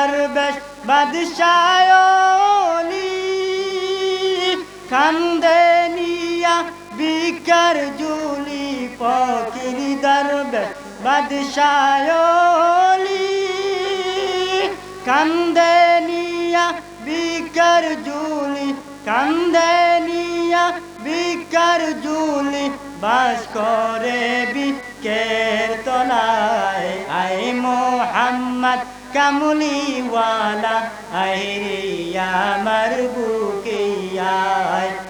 দরবেশ বাদশায়লি কান্দে নিয়া বিকার জুলি ফকির দরবেশ বাদশায়লি কান্দে নিয়া বিকার জুলি, কান্দে নিয়া বিকার জুলি, বাস করে বিকের তলায়। আই মোহাম্মদ কামুলিওয়ালা রে আমার বুকে আয়।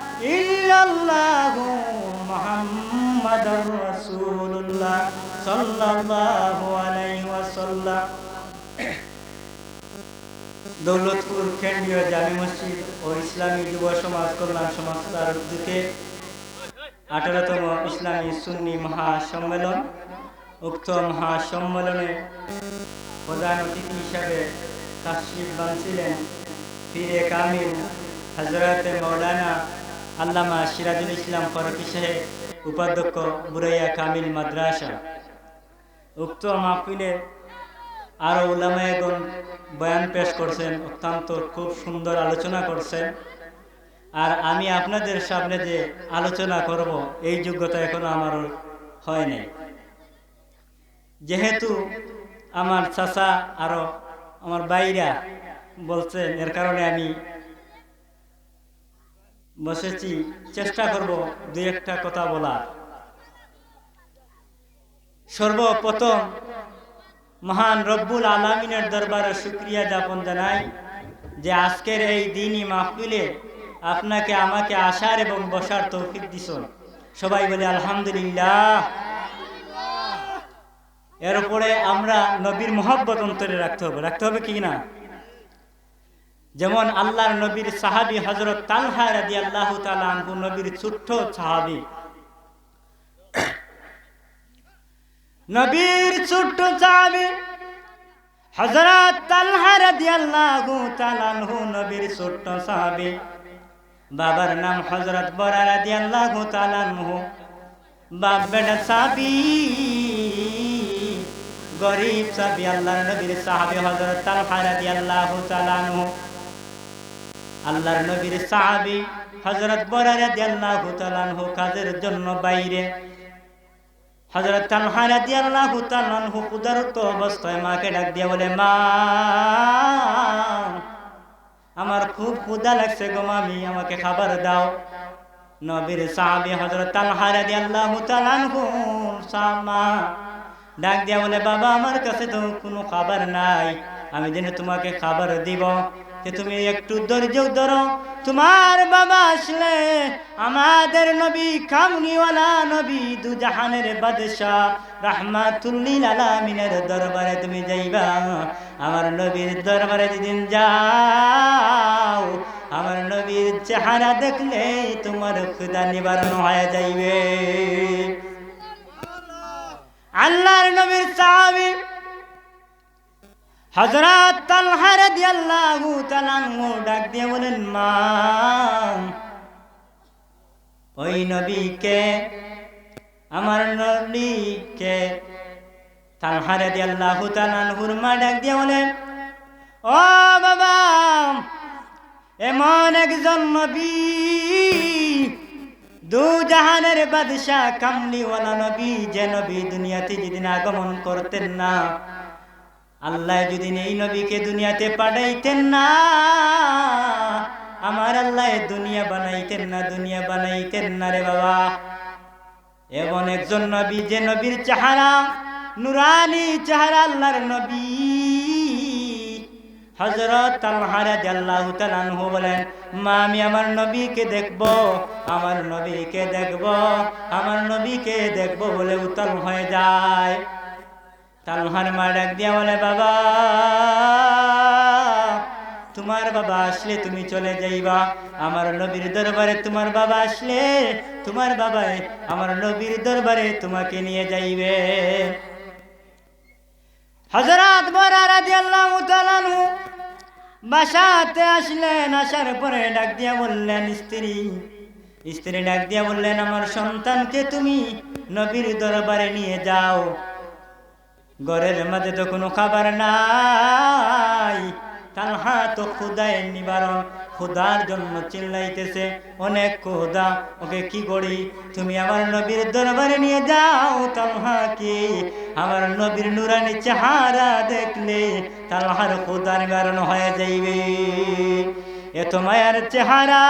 ইল্লাল্লাহু মুহাম্মাদুর রাসূলুল্লাহ সাল্লাল্লাহু আলাইহি ওয়াসাল্লাম। দৌলতপুর কেন্দ্রীয় জামি মসজিদ ও ইসলামী যুব সমাজ কল্যাণ সংস্থার উদ্যোগে আঠারোতম ইসলামী সুন্নি মহাসম্মেলন, উক্ত মহাসম্মেলনে প্রধান অতিথি হিসাবে তাশরিফ বানছিলেন ফিরে কামিল হজরতে মৌলানা আল্লামা সিরাজুল ইসলাম ফরকি সাহেব, উপাধ্যক্ষ বুরাইয়া কামিল মাদ্রাসা। উক্ত মাহফিলে আরও উলামায়গণ বয়ান পেশ করছেন, অত্যন্ত খুব সুন্দর আলোচনা করছেন। আর আমি আপনাদের সামনে যে আলোচনা করব, এই যোগ্যতা এখনও আমার হয় নাই। যেহেতু আমার চাচা আরও আমার বাইরা বলছেন, এর কারণে আমি বসেছি চেষ্টা করব দুই একটা কথা বলার। সর্বপ্রথম মহান রব্বুল আলমিনের দরবারে শুক্রিয়া যাপন জানাই যে আজকের এই দিনই মাহফিলে আপনাকে আমাকে আসার এবং বসার তৌফিক দিছন। সবাই বলে আলহামদুলিল্লাহ। এর উপরে আমরা নবীর মোহব্বত অন্তরে রাখতে হবে। রাখতে হবে কি না? যেমন আল্লাহর নবীর সাহাবি হজরত তালহা রাদি আল্লাহ তালু নবীর ছোট্ট সাহাবি। নবীর ছোট্ট সাহাবি হজরত তালহা রাদি আল্লাহ তালু নবীর ছোট্ট সাহাবি। বাবার নাম হজরত বরা রাদি আল্লাহ তালু বাপ বেটা সাবি গরিব সাবি আল্লাহর নবীর সাহাবি হজরত তালহা রাদি আল্লাহ তালু আল্লাহর নবীর সাহাবি হজরত বরারাদি আল্লাহ তালানহু কাজের জন্য বাইরে। হজরত তালহারাদি আল্লাহ তালানহু কুদারত অবস্থায় মাকে ডাক দিয়ে বলে, মা, আমার খুব ক্ষুদা লাগছে গো মামি, আমাকে খাবার দাও। নবীর সাহাবি হজরত তালহারাদি আল্লাহ তালানহু সামা ডাক দিয়া বলে, বাবা, আমার কাছে তো কোনো খাবার নাই, আমি যেন তোমাকে খাবার দিব। যে তুমি একটু ধৈর্য ধরো। তোমার বাবা আসলে আমাদের নবী কামনিওয়ালা নবী দু জাহানের বাদশাহ, রাহমাতুল্লিল আলামিনের দরবারে তুমি যাইবা। আমার নবীর দরবারে যেদিন যাও, আমার নবীর চেহারা দেখলে তোমার ক্ষুদা নিবারণ হয়ে যাইবে। আল্লাহর নবীর সাহাবী হজরত তালহা রাদিয়াল্লাহু তাআলাহু ডাক দিয়ে বলেন, মা, ওই নবীকে, আমার নবীকে তালহা রাদিয়াল্লাহু তাআলাহুর মা ডাক দিয়ে বলেন, ও বাবা, এমন একজন নবী দু জাহানের বাদশাহ কামলিওয়ালা নবী যে নবী দুনিয়াতে যেদিন আগমন করতেন না আল্লাহ যদি এই নবীকে দুনিয়াতে পাঠাইতেন না আমার আল্লাহ দুনিয়া বানাইতেন না দুনিয়া বানাইতেন না রে বাবা। এমন একজন নবী যে নবীর চেহারা নুরানি চেহারা আল্লাহর নবী। হজরত আলহারাজ আল্লাহ তালানহু বলেন মা আমি আমার নবীকে দেখব আমার নবীকে দেখব আমার নবীকে দেখব বলে উত্তম হয়ে যায়। তালহার মা ডাক দিয়া বলে, বাবা, তোমার বাবা আসলে তুমি চলে যাইবা। আমার নবীর দরবারে তোমার বাবা আসলে তোমার বাবা আমার নবীর দরবারে তোমাকে নিয়ে যাইবে। হজরত বরা রাদিয়াল্লাহু তাআলা আনহু বাসাতে আসলেন, আসার পরে ডাক দিয়া বললেন, স্ত্রী স্ত্রী ডাক দিয়া বললেন, আমার সন্তানকে তুমি নবীর দরবারে নিয়ে যাও। ঘরের মাঝে তো কোনো খাবার নাই। তালহা তো খুদায় নিবারণ খুদার জন্য চিল্লাইতেছে, অনেক খুদা ওকে কি করি? তুমি আমার নবীর দরবারে নিয়ে যাও তালহা কি আমার নবীর নুরানি চেহারা দেখলে তালহার খুদা নিবারণ হয়ে যাইবে। এত মায়ার চেহারা।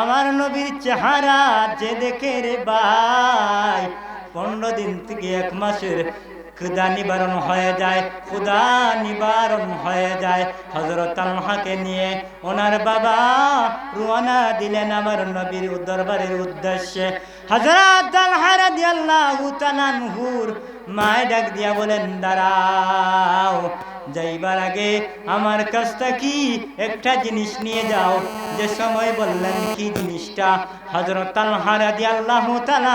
আমার নবীর চেহারা যে দেখে রে ভাই পনেরো দিন থেকে এক মাসের ক্ষুদা নিবারণ হয়ে যায়, ক্ষুদা নিবারণ হয়ে যায়। হজরত তালহাকে নিয়ে ওনার বাবা রুয়ানা দিলেন আমার নবীর দরবারের উদ্দেশ্যে। হজরত তালহা রাদিয়াল্লাহু তাআলা হুর মায় ডাক দিয়া বলেন, দাঁড়াও, যাইবার আগে আমার কাছটা কি? একটা জিনিস নিয়ে যাও। যে সময় বললেন, কি জিনিসটা? হজরত তালহা রাদিয়াল্লাহু তাআলা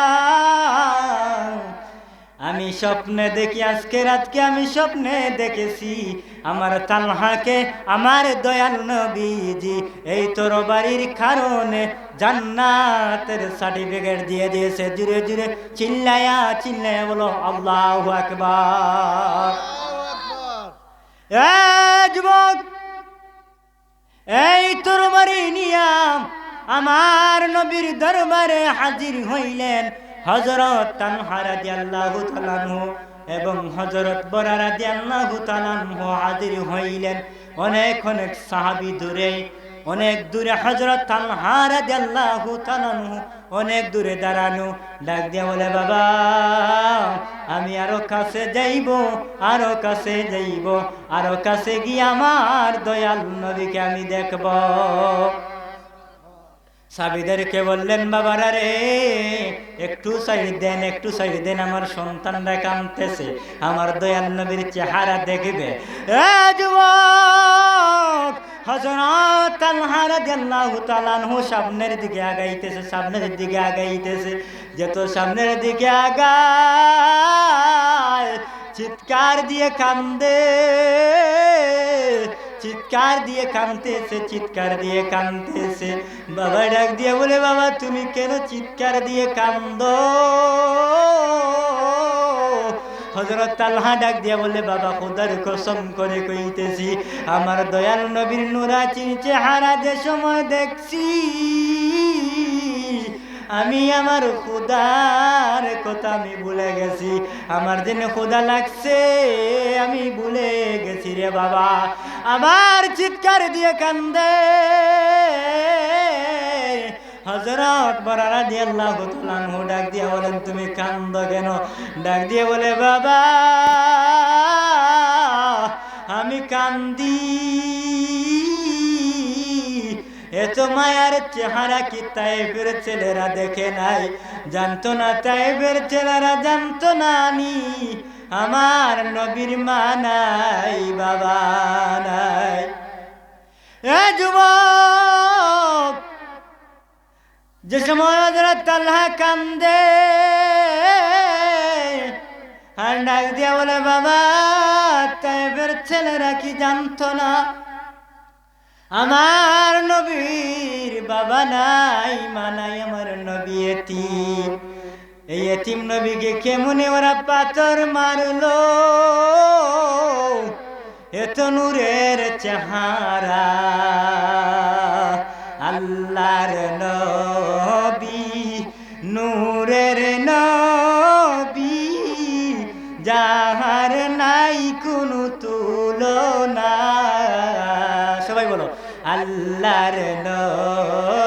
স্বপ্নে দেখি, আজকে রাতকে আমি স্বপ্নে দেখেছি। আমার তালহাকে আমার দয়াল নবীজি, এই তোর বাড়ির কারণে জান্নাতের সার্টিফিকেট দিয়ে দিয়েছে। জুড়ে জুড়ে চিল্লায়া চিল্লায়া বলো, আল্লাহ আকবার। যুবক, এই তোর বাড়ি নিয়াম। আমার নবীর দরবারে হাজির হইলেন। হজরত তানহারা দিয়াল্লাহু তাআলাহু এবং হজরত বরারা দিয়াল্লাহু তাআলাহু হাজির হইলেন। অনেক অনেক সাহাবী দূরে, অনেক দূরে হজরত তানহারা দিয়াল্লাহু তাআলাহু অনেক দূরে দাঁড়ানো। ডাক দিয়া বলে, বাবা, আমি আরও কাছে যাইব, আরও কাছে যাইব, আরও কাছে গিয়ে আমার দয়াল নবীকে আমি দেখব। সাবিদেরকে বললেন, বাবারা রে, একটু সাইড দেন, একটু সাইড দেন, আমার সন্তানরা কাঁদতেছে, আমার দয়াল নবীর চেহারা দেখবে। যুবক হজরত তালহা রাদিয়াল্লাহু তাআলা আনহু সামনের দিকে আগাইতেছে, সামনের দিকে আগাইতেছে যত সামনের দিকে আগায়, চিৎকার দিয়ে কান্দে। চিৎকার দিয়ে কানতেছে চিৎকার দিয়ে কানতেছে বাবা ডাক দিয়ে বলে, বাবা, তুমি কেন চিৎকার দিয়ে কান্দ হজরত তালহা ডাক দিয়া বলে, বাবা, খোদার কসম করে কইতেছি, আমার দয়াল নবীর নুরা চিনছে হারা যে সময় দেখছি আমি আমার খুদার কথা আমি ভুলে গেছি। আমার দিন খোদা লাগছে, আমি ভুলে গেছি রে বাবা। আমার চিৎকার দিয়ে কান্দে। হজরত বরারা দিয়ে আল্লাহ তাআলাহু ডাক দিয়ে বলেন, তুমি কান্দ কেন? ডাক দিয়ে বলে, বাবা, আমি কান্দি মায়ার চেহারা কি তাইবের ছেলেরা দেখে নাই? জানতো না তাইবের ছেলেরা জানতো না নি। আমার নবীর মা নাই, বাবা নাই। এ যুবক, যে সময় হজরত তাল্হা কান্দে, আর ডাক দিয়া বলে, বাবা তাইবের ছেলেরা কি জানতো না? আমার নবীর বাবা নাই মানাই আমার নবী এতিম। এই এতিম নবীকে কেমনে ওরা পাথর মারলো? এত নূরের চেহারা। আল্লাহর নবী, নূরের নবী। আল্লাহর নয়।